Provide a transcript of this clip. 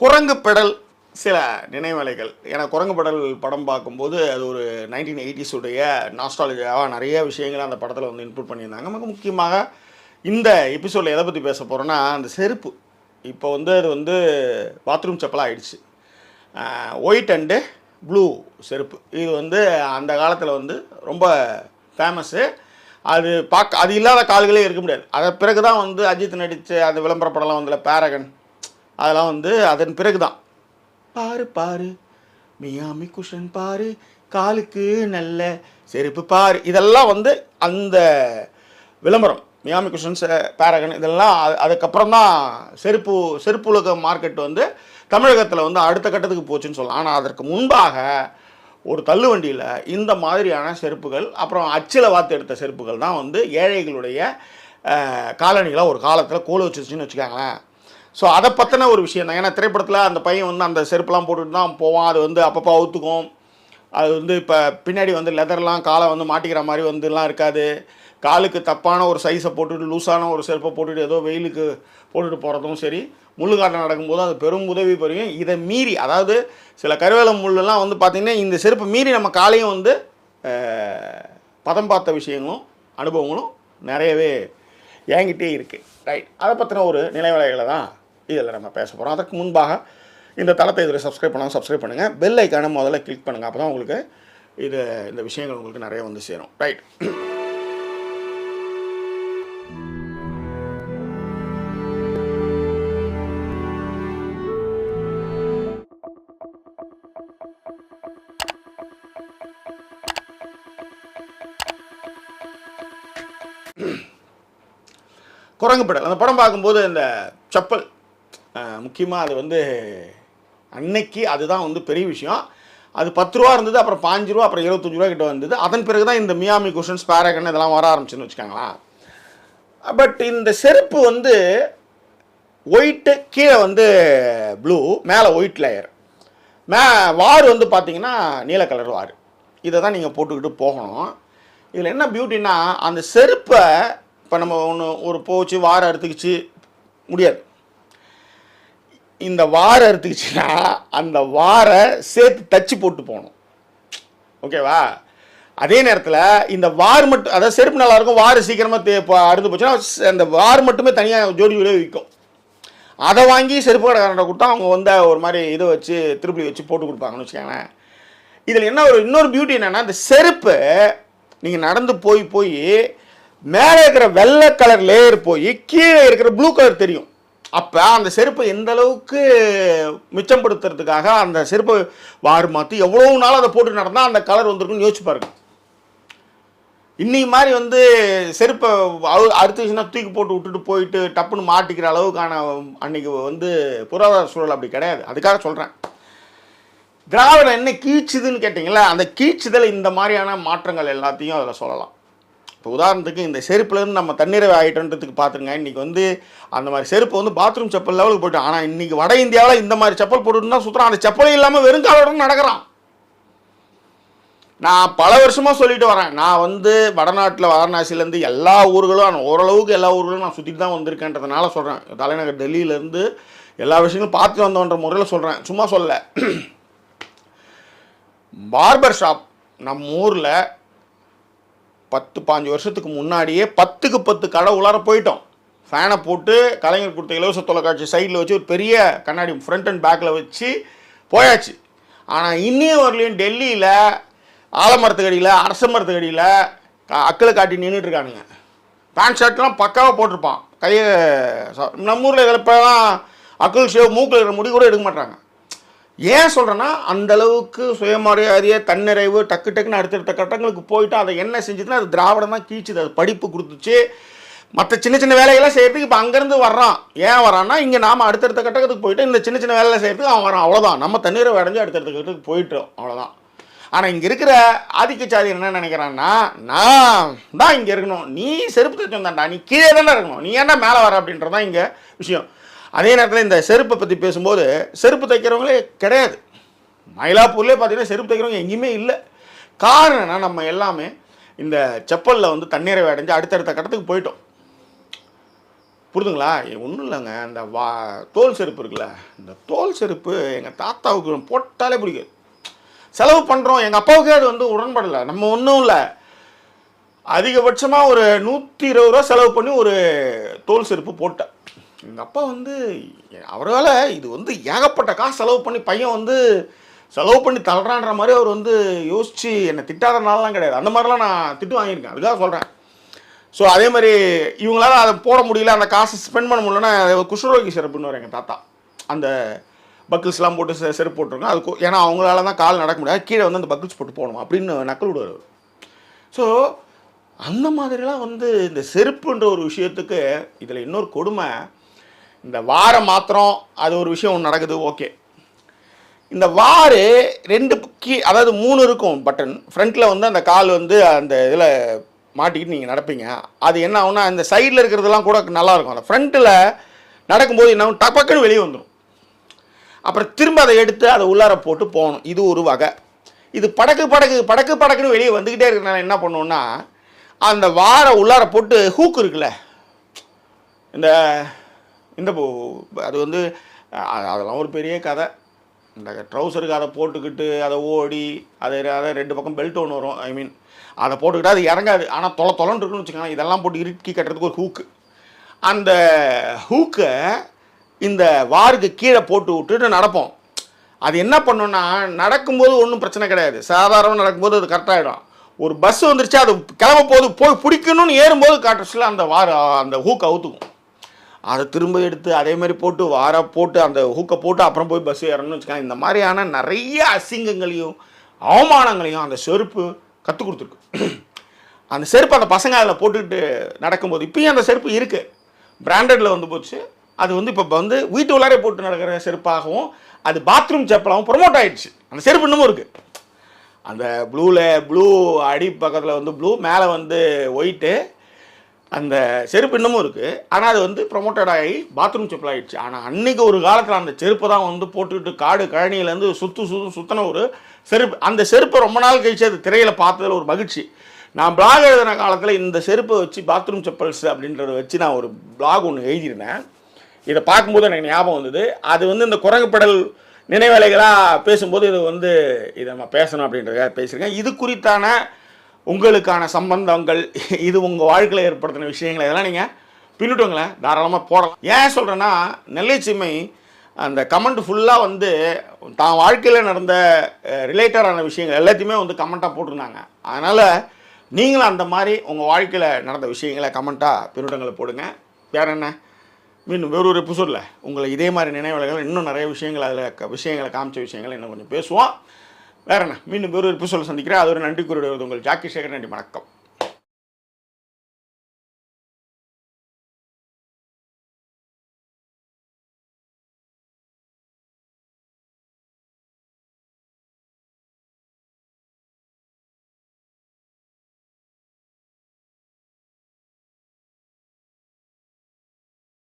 குரங்கு பெடல் சில நினைவலைகள். ஏன்னா குரங்கு படல் படம் பார்க்கும்போது அது ஒரு நைன்டீன் எயிட்டிஸுடைய நாஸ்டாலஜியாக நிறைய விஷயங்களை அந்த படத்தில் வந்து இன்க்ளூட் பண்ணியிருந்தாங்க. மிக முக்கியமாக இந்த எபிசோடில் எதை பற்றி பேச போகிறோன்னா அந்த செருப்பு. இப்போ வந்து அது வந்து பாத்ரூம் செப்பலாக ஆயிடுச்சு. ஒயிட் அண்டு ப்ளூ செருப்பு. இது வந்து அந்த காலத்தில் வந்து ரொம்ப ஃபேமஸ்ஸு அது பார்க்க அது இல்லாத கால்களே இருக்க முடியாது. அதன் பிறகு தான் வந்து அஜித் நடித்த அந்த விளம்பர படம்லாம் வந்துல பேரகன் அதெல்லாம் வந்து அதன் பிறகு தான் பாரு பாரு. மியாமி குஷன் பாரு. காலுக்கு நல்ல செருப்பு பாரு. இதெல்லாம் வந்து அந்த விளம்பரம். மியாமி குஷன் பேரகன் இதெல்லாம் அது- அதுக்கப்புறம் தான் செருப்பு செருப்பு உலக மார்க்கெட் வந்து தமிழகத்தில் வந்து அடுத்த கட்டத்துக்கு போச்சுன்னு சொல்லலாம். ஆனால் அதற்கு முன்பாக ஒரு தள்ளுவண்டியில் இந்த மாதிரியான செருப்புகள் அப்புறம் அச்சில் வாத்து எடுத்த செருப்புகள் தான் வந்து ஏழைகளுடைய காலணிகளாக ஒரு காலத்தில் கோல வச்சிருச்சுன்னு வச்சுக்காங்களேன். ஸோ அதை பற்றின ஒரு விஷயம் தான். ஏன்னா திரைப்படத்தில் அந்த பையன் வந்து அந்த செருப்புலாம் போட்டுட்டு தான் போவான். அது வந்து அப்பப்போ அவுத்துக்கும். அது வந்து இப்போ பின்னாடி வந்து லெதர்லாம் காலை வந்து மாட்டிக்கிற மாதிரி வந்துலாம் இருக்காது. காலுக்கு தப்பான ஒரு சைஸை போட்டுட்டு லூஸான ஒரு செருப்பை போட்டுட்டு ஏதோ வெயிலுக்கு போட்டுட்டு போகிறதும் சரி. முள்ளுக்காட்டில் நடக்கும்போது அது பெரும் உதவி புரியும் இதை மீறி அதாவது சில கருவேல முள்ளெல்லாம் வந்து பார்த்திங்கன்னா இந்த செருப்பை மீறி நம்ம காலையும் வந்து பதம் பார்த்த விஷயங்களும் அனுபவங்களும் நிறையவே என்கிட்டே இருக்குது ரைட் அதை பற்றின ஒரு நிலைவலைகளை தான் இதில் நம்ம பேச போகிறோம் அதற்கு முன்பாக இந்த தளத்தை இதில் சப்ஸ்கிரைப் பண்ணாமல் சப்ஸ்கிரைப் பண்ணுங்கள் பெல் ஐக்கானை முதல்ல கிளிக் பண்ணுங்கள் அப்போ தான் உங்களுக்கு இது இந்த விஷயங்கள் உங்களுக்கு நிறைய வந்து சேரும். ரைட் குரங்கு அந்த படம் பார்க்கும்போது இந்த செப்பல் முக்கியமாக அது வந்து அன்னைக்கு அதுதான் வந்து பெரிய விஷயம். அது பத்து ரூபா இருந்தது அப்புறம் பாஞ்சு ரூபா அப்புறம் இருபத்தஞ்சு ரூபா கிட்ட வந்தது. அதன் பிறகு தான் இந்த மியாமி குஷன்ஸ் பேரகன் இதெல்லாம் வர ஆரம்பிச்சுன்னு வச்சுக்கோங்களேன். பட் இந்த செருப்பு வந்து ஒயிட்டு கீழே வந்து ப்ளூ மேலே ஒயிட் லேயர் மே வார் வந்து பார்த்தீங்கன்னா நீல கலர் வார். இதை தான் நீங்கள் போட்டுக்கிட்டு போகணும். இதில் என்ன பியூட்டின்னா அந்த செருப்பை இப்போ நம்ம ஒன்று ஒரு போச்சு வாரம் அறுத்துக்கிச்சு முடியாது. இந்த வாரை அறுத்துக்கிச்சுன்னா அந்த வாரை சேர்த்து தச்சு போட்டு போகணும். ஓகேவா அதே நேரத்தில் இந்த வார் மட்டும் அதாவது செருப்பு நல்லா இருக்கும் வார் சீக்கிரமாக தே அறுந்து போச்சுன்னா அந்த வார் மட்டுமே தனியாக ஜோடி ஜோடியாக விற்கும். அதை வாங்கி செருப்பு கடைக்காரன்ட்ட கொடுத்தா அவங்க வந்து ஒரு மாதிரி இதை வச்சு திருப்பி வச்சு போட்டு கொடுப்பாங்கன்னு வச்சுக்கோங்களேன். இதில் என்ன ஒரு இன்னொரு பியூட்டி என்னென்னா இந்த செருப்பு நீங்கள் நடந்து போய் போய் மேலே இருக்கிற வெள்ளை கலர் லேயர் போய் கீழே இருக்கிற ப்ளூ கலர் தெரியும். அப்போ அந்த செருப்பை எந்த அளவுக்கு மிச்சப்படுத்துறதுக்காக அந்த செருப்பை வாறு மாற்றி எவ்வளோ நாள் அதை போட்டு நடந்தால் அந்த கலர் வந்துருக்குன்னு யோசிச்சு பாருங்க. இன்னைக்கு மாதிரி வந்து செருப்பை அவு- அறுத்துச்சுன்னா தூக்கி போட்டு விட்டுட்டு போயிட்டு டப்புன்னு மாட்டிக்கிற அளவுக்கான அன்னைக்கு வந்து பொருளாதார சூழல் அப்படி கிடையாது. அதுக்காக சொல்கிறேன் திராவிடம் என்ன கீழ்ச்சிதுன்னு கேட்டிங்களா அந்த கீச்சுதல் இந்த மாதிரியான மாற்றங்கள் எல்லாத்தையும் அதில் சொல்லலாம். இப்போ உதாரணத்துக்கு இந்த செருப்புலேருந்து நம்ம தண்ணீரை ஆகிட்டோன்றதுக்கு பார்த்துருங்க இன்றைக்கி வந்து அந்த மாதிரி செருப்பு வந்து பாத்ரூம் செப்பல் லெவலுக்கு போய்ட்டு ஆனால் இன்றைக்கி வட இந்தியாவில் இந்த மாதிரி செப்பல் போட்டுட்டு தான் சுற்றுறான் அந்த செப்பலும் இல்லாமல் வெறும் காலோட நடக்கிறான். நான் பல வருஷமாக சொல்லிட்டு வரேன். நான் வந்து வடநாட்டில் வாரணாசிலேருந்து எல்லா ஊர்களும் நான் ஓரளவுக்கு எல்லா ஊர்களும் நான் சுற்றிட்டு தான் வந்திருக்கேன்றதுனால சொல்கிறேன் தலைநகர் டெல்லியிலேருந்து எல்லா விஷயங்களும் பார்த்து வந்தோன்ற முறையில் சொல்கிறேன் சும்மா சொல்ல பார்பர் ஷாப் நம்ம ஊரில் பத்து பாஞ்சு வருஷத்துக்கு முன்னாடியே பத்துக்கு பத்து கடை உள்ளார போயிட்டோம். ஃபேனை போட்டு கலைஞர் கொடுத்த இலவச தொலைக்காட்சி சைடில் வச்சு ஒரு பெரிய கண்ணாடி ஃப்ரண்ட் அண்ட் பேக்கில் வச்சு போயாச்சு. ஆனால் இன்னும் வரலையும் டெல்லியில் ஆலமரத்துக்கடியில் அரச மரத்துக்கடியில் அக்களை காட்டி நின்றுட்டுருக்கானுங்க பேண்ட் ஷர்ட்லாம் பக்காவாக போட்டிருப்பான். கையை நம்ம ஊரில் இதில் இப்போலாம் ஷேவ் மூக்கில் இருக்கிற முடி கூட எடுக்க மாட்டாங்க ஏன் சொல்கிறேன்னா அந்த அளவுக்கு சுயமரியாதையை தன்னிறைவு டக்கு டக்குன்னு அடுத்தடுத்த கட்டங்களுக்கு போயிட்டு அதை என்ன செஞ்சதுன்னா அது திராவிடம் தான் கீச்சுது அது படிப்பு கொடுத்துச்சு. மற்ற சின்ன சின்ன வேலைகள்லாம் செய்கிறதுக்கு இப்போ அங்கேருந்து வர்றான். ஏன் வரான்னா இங்கே நாம் அடுத்தடுத்த கட்டத்துக்கு போயிட்டு இந்த சின்ன சின்ன வேலையில் செய்கிறதுக்கு அவன் வரான் அவ்வளோதான் நம்ம தண்ணீரை அடைஞ்சு அடுத்தடுத்த கட்டத்துக்கு போயிட்டோம் அவ்வளோதான் ஆனால் இங்கே இருக்கிற ஆதிக்க சாதி என்ன நினைக்கிறான்னா நான் தான் இங்கே இருக்கணும். நீ செருப்பு தைச்சம் தான்டா நீ கீழே தானே இருக்கணும். நீ ஏன்டா மேலே வர? அப்படின்றது தான் இங்கே விஷயம். அதே நேரத்தில் இந்த செருப்பை பற்றி பேசும்போது செருப்பு தைக்கிறவங்களே கிடையாது. மயிலாப்பூர்லேயே பார்த்தீங்கன்னா செருப்பு தைக்கிறவங்க எங்கேயுமே இல்லை. காரணம்னா நம்ம எல்லாமே இந்த செப்பலில் வந்து தண்ணீரை அடைஞ்சு அடுத்தடுத்த கட்டத்துக்கு போயிட்டோம். புரிதுங்களா? ஒன்றும் இல்லைங்க. இந்த வா தோல் செருப்பு இருக்குல்ல இந்த தோல் செருப்பு எங்கள் தாத்தாவுக்கு போட்டாலே பிடிக்காது. செலவு பண்ணுறோம் எங்கள் அப்பாவுக்கே அது வந்து உடன்படலை. நம்ம ஒன்றும் இல்லை. அதிகபட்சமாக ஒரு நூற்றி இருபது ரூபா செலவு பண்ணி ஒரு தோல் செருப்பு போட்டேன். எங்கள் அப்பா வந்து அவரால் இது வந்து ஏகப்பட்ட காசு செலவு பண்ணி பையன் வந்து செலவு பண்ணி தள்ளுறான்ற மாதிரி அவர் வந்து யோசித்து என்னை திட்டாதனாலலாம் கிடையாது. அந்த மாதிரிலாம் நான் திட்டு வாங்கியிருக்கேன். அதுக்காக சொல்கிறேன் ஸோ அதே மாதிரி இவங்களால அதை போட முடியல அந்த காசை ஸ்பெண்ட் பண்ண முடியலன்னா குஷ்ரோகி செருப்புன்னு எங்கள் தாத்தா. அந்த பக்கிள்ஸ்லாம் போட்டு செ- செருப்பு போட்டிருக்கோம் அது ஏன்னா அவங்களால தான் கால் நடக்க முடியாது. கீழே வந்து அந்த பக்கிள்ஸ் போட்டு போகணும் அப்படின்னு நக்கல் விடுவார் ஸோ அந்த மாதிரிலாம் வந்து இந்த செருப்புன்ற ஒரு விஷயத்துக்கு இதில் இன்னொரு கொடுமை. இந்த வாரம் மாத்திரம் அது ஒரு விஷயம் ஒன்று நடக்குது ஓகே. இந்த வாரு ரெண்டு கீ அதாவது மூணு இருக்கும் பட்டன் ஃப்ரண்ட்டில் வந்து அந்த கால் வந்து அந்த இதில் மாட்டிக்கிட்டு நீங்கள் நடப்பீங்க. அது என்ன ஆகுனா இந்த சைடில் இருக்கிறதெல்லாம் கூட நல்லாயிருக்கும் அந்த ஃப்ரண்ட்டில் நடக்கும்போது என்ன ஆகும், டபக்குன்னு வெளியே வந்துடும் அப்புறம் திரும்ப அதை எடுத்து அதை உள்ளார போட்டு போகணும். இது ஒரு வகை. இது படக்கு படக்கு படக்கு படக்குன்னு வெளியே வந்துக்கிட்டே இருக்கிறனால என்ன பண்ணுவோன்னா அந்த வாரை உள்ளார போட்டு ஹூக் இருக்குல்ல இந்த இந்த அது வந்து அதெல்லாம் ஒரு பெரிய கதை. இந்த ட்ரௌசருக்கு அதை போட்டுக்கிட்டு அதை ஓடி அதை அதை ரெண்டு பக்கம் பெல்ட் ஒன்று வரும் ஐ மீன் அதை போட்டுக்கிட்டு அது இறங்காது. ஆனால் தொலை தொலைன்னு இருக்குன்னு வச்சுக்கோங்க இதெல்லாம் போட்டு இறுக்கி கட்டுறதுக்கு ஒரு ஹூக்கு அந்த ஹூக்கை இந்த வாருக்கு கீழே போட்டு விட்டுட்டு நடப்போம். அது என்ன பண்ணுன்னா நடக்கும்போது ஒன்றும் பிரச்சனை கிடையாது. சாதாரணமாக நடக்கும்போது அது கரெக்டாகிடும் ஒரு பஸ் வந்துருச்சு அது கிளம்ப போது போய் பிடிக்கணும்னு ஏறும்போது காட்டுச்சுல அந்த வார அந்த ஹூக் அவுத்துக்கும். அதை திரும்ப எடுத்து அதே மாதிரி போட்டு வார போட்டு அந்த ஹூக்கை போட்டு அப்புறம் போய் பஸ் ஏறணும்னு வச்சுக்கோங்க. இந்த மாதிரியான நிறைய அசிங்கங்களையும் அவமானங்களையும் அந்த செருப்பு கற்றுக் கொடுத்துருக்கு. அந்த செருப்பு அந்த பசங்க அதில் போட்டுக்கிட்டு நடக்கும்போது இப்பயும் அந்த செருப்பு இருக்குது பிராண்டடில் வந்து போச்சு. அது வந்து இப்போ வந்து வீட்டு உள்ளாரே போட்டு நடக்கிற செருப்பாகவும் அது பாத்ரூம் செப்பலாகவும் ப்ரொமோட் ஆகிடுச்சு அந்த செருப்பு இன்னமும் இருக்குது அந்த ப்ளூவில் ப்ளூ அடி பக்கத்தில் வந்து ப்ளூ மேலே வந்து ஒயிட்டு அந்த செருப்பு இன்னமும் இருக்குது ஆனால் அது வந்து ப்ரொமோட்டட் ஆகி பாத்ரூம் செப்பல் ஆகிடுச்சு ஆனால் அன்றைக்கி ஒரு காலத்தில் அந்த செருப்பை தான் வந்து போட்டுக்கிட்டு காடு கழனியிலேருந்து சுற்று சுற்று சுற்றின ஒரு செருப்பு. அந்த செருப்பை ரொம்ப நாள் கழிச்சு அது திரையில் பார்த்ததில் ஒரு மகிழ்ச்சி. நான் பிளாக் எழுதின காலத்தில் இந்த செருப்பை வச்சு பாத்ரூம் செப்பல்ஸ் அப்படின்றத வச்சு நான் ஒரு பிளாக் ஒன்று எழுதியிருந்தேன். இதை பார்க்கும்போது எனக்கு ஞாபகம் வந்தது. அது வந்து இந்த குரங்குப்படல் நினைவேலைகளாக பேசும்போது இது வந்து இதை நம்ம பேசணும் அப்படின்றத பேசியிருக்கேன். இது குறித்தான உங்களுக்கான சம்பந்தங்கள் இது உங்கள் வாழ்க்கையில் ஏற்படுத்தின விஷயங்கள் இதெல்லாம் நீங்கள் பின்னுட்டுங்களேன். தாராளமாக போடலாம். ஏன் சொல்கிறேன்னா நெல்லைச்சிமை அந்த கமெண்ட் ஃபுல்லாக வந்து தான் வாழ்க்கையில் நடந்த ரிலேட்டடான விஷயங்கள் எல்லாத்தையுமே வந்து கமெண்ட்டாக போட்டிருந்தாங்க. அதனால் நீங்களும் அந்த மாதிரி உங்கள் வாழ்க்கையில் நடந்த விஷயங்களை கமெண்ட்டாக பின்னூட்டங்களை போடுங்க. வேற என்ன? மீண்டும் வேறு ஒரு எபிசோடில் உங்களை இதே மாதிரி நினைவுகள் இன்னும் நிறைய விஷயங்கள் அதில் விஷயங்களை காமிச்ச விஷயங்களை இன்னும் கொஞ்சம் பேசுவோம். வேற என்ன? மீண்டும் வேறு ஒரு எபிசோடில் சந்திக்கிறேன். அது ஒரு நன்றி கூறுவது உங்கள் ஜாக்கி சேகர். நன்றி வணக்கம்.